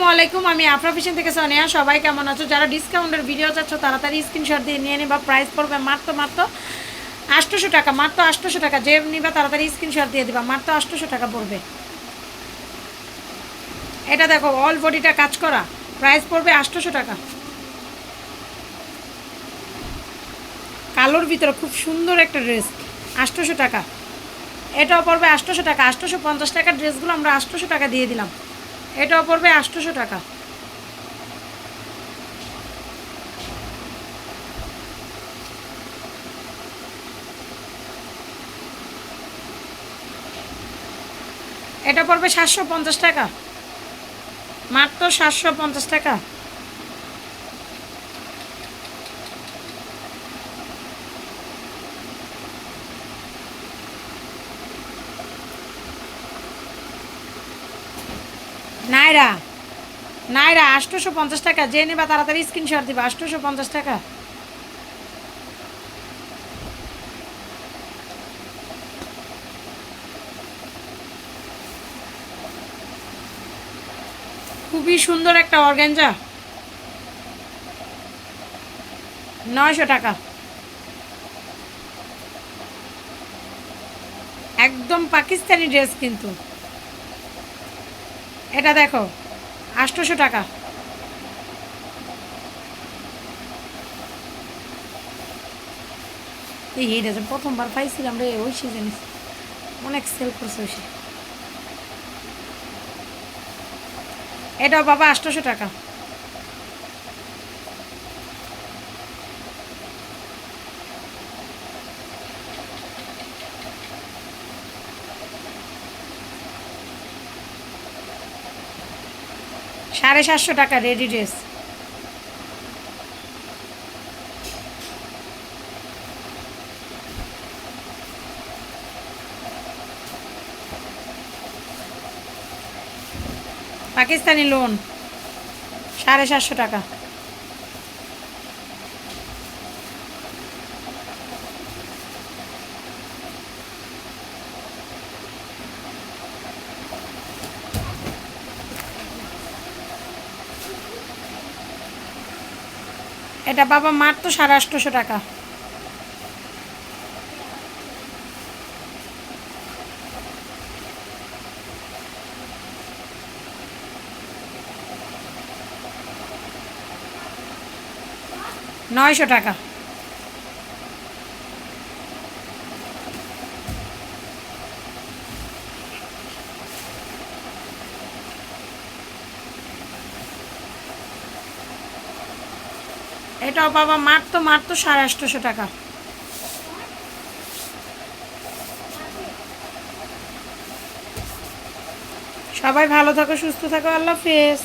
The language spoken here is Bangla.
আসসালামু আলাইকুম, আমি আফরা ফিশন থেকে সোনিয়া। সবাই কেমন আছো? যারা ডিসকাউন্টের ভিডিও চাচ্ছ, তাড়াতাড়ি স্ক্রিনশট দিয়ে নিয়ে নিবা। প্রাইস পড়বে মাত্র মাত্র আটশোশো টাকা, মাত্র আটশোশো টাকা। যে নিবা, তাড়াতাড়ি স্ক্রিনশট দিয়ে দিবা। মাত্র আটশোশো টাকা পড়বে। এটা দেখো অল বডিটা কাজ করা। প্রাইস পড়বে আটশোশো টাকা। কালোর ভিতরে খুব সুন্দর একটা ড্রেস আটশোশো টাকা। এটাও পড়বে আটশোশো টাকা। আটশোশো পঞ্চাশ টাকার ড্রেসগুলো আমরা আটশোশো টাকা দিয়ে দিলাম। এটাও পড়বে আটশোশো টাকা। এটা পড়বে সাতশো পঞ্চাশ টাকা। মাত্র সাতশো পঞ্চাশ টাকা। নাইরা নাইরা আটশোশো পঞ্চাশ টাকা। যে নেবা তাড়াতাড়ি স্ক্রিনশট দিবা আটশোশো পঞ্চাশ টাকা। খুবই সুন্দর একটা অর্গ্যাঞ্জা নয়শো টাকা। একদম পাকিস্তানি ড্রেস কিন্তু। এটা দেখো, আটশোশো টাকা। এই যে প্রথমবার পাইছিলাম রে, ওই সিজনে অনেক সেল করছে ওই এটাও বাবা আটশোশো টাকা। সাড়ে সাতশো টাকা রেডি ড্রেস পাকিস্তানি লোন সাড়ে সাতশো টাকা। এটা বাবা মার তো সাড়ে আটশোশো টাকা। নয়শো টাকা। এটাও বাবা মাত্র মাত্র সাড়ে আটশোশো টাকা। সবাই ভালো থাকো সুস্থ থাকো আল্লাহ হাফেজ।